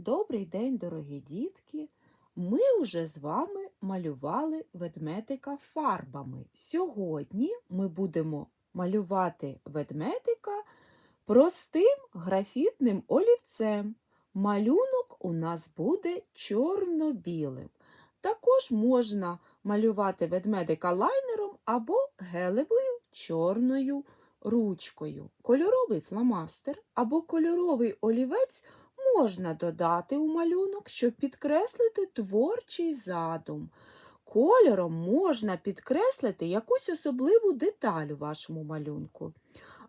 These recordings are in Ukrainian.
Добрий день, дорогі дітки! Ми вже з вами малювали ведмедика фарбами. Сьогодні ми будемо малювати ведмедика простим графітним олівцем. Малюнок у нас буде чорно-білим. Також можна малювати ведмедика лайнером або гелевою чорною ручкою. Кольоровий фломастер або кольоровий олівець можна додати у малюнок, щоб підкреслити творчий задум. Кольором можна підкреслити якусь особливу деталь у вашому малюнку.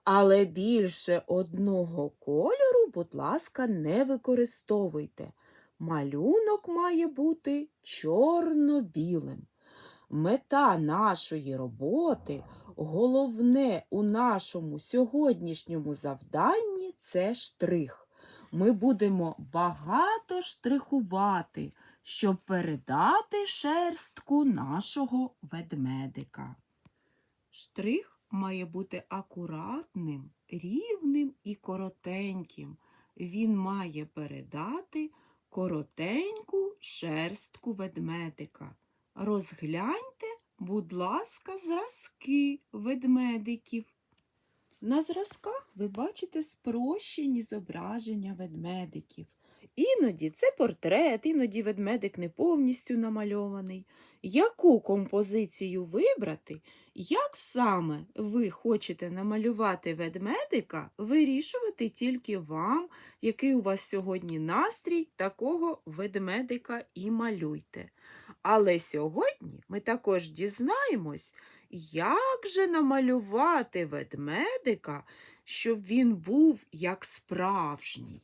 Але більше одного кольору, будь ласка, не використовуйте. Малюнок має бути чорно-білим. Мета нашої роботи, головне у нашому сьогоднішньому завданні це штрих. Ми будемо багато штрихувати, щоб передати шерстку нашого ведмедика. Штрих має бути акуратним, рівним і коротеньким. Він має передати коротеньку шерстку ведмедика. Розгляньте, будь ласка, зразки ведмедиків. На зразках ви бачите спрощені зображення ведмедиків. Іноді це портрет, іноді ведмедик не повністю намальований. Яку композицію вибрати, як саме ви хочете намалювати ведмедика, вирішувати тільки вам, який у вас сьогодні настрій, такого ведмедика і малюйте. Але сьогодні ми також дізнаємось, як же намалювати ведмедика, щоб він був як справжній?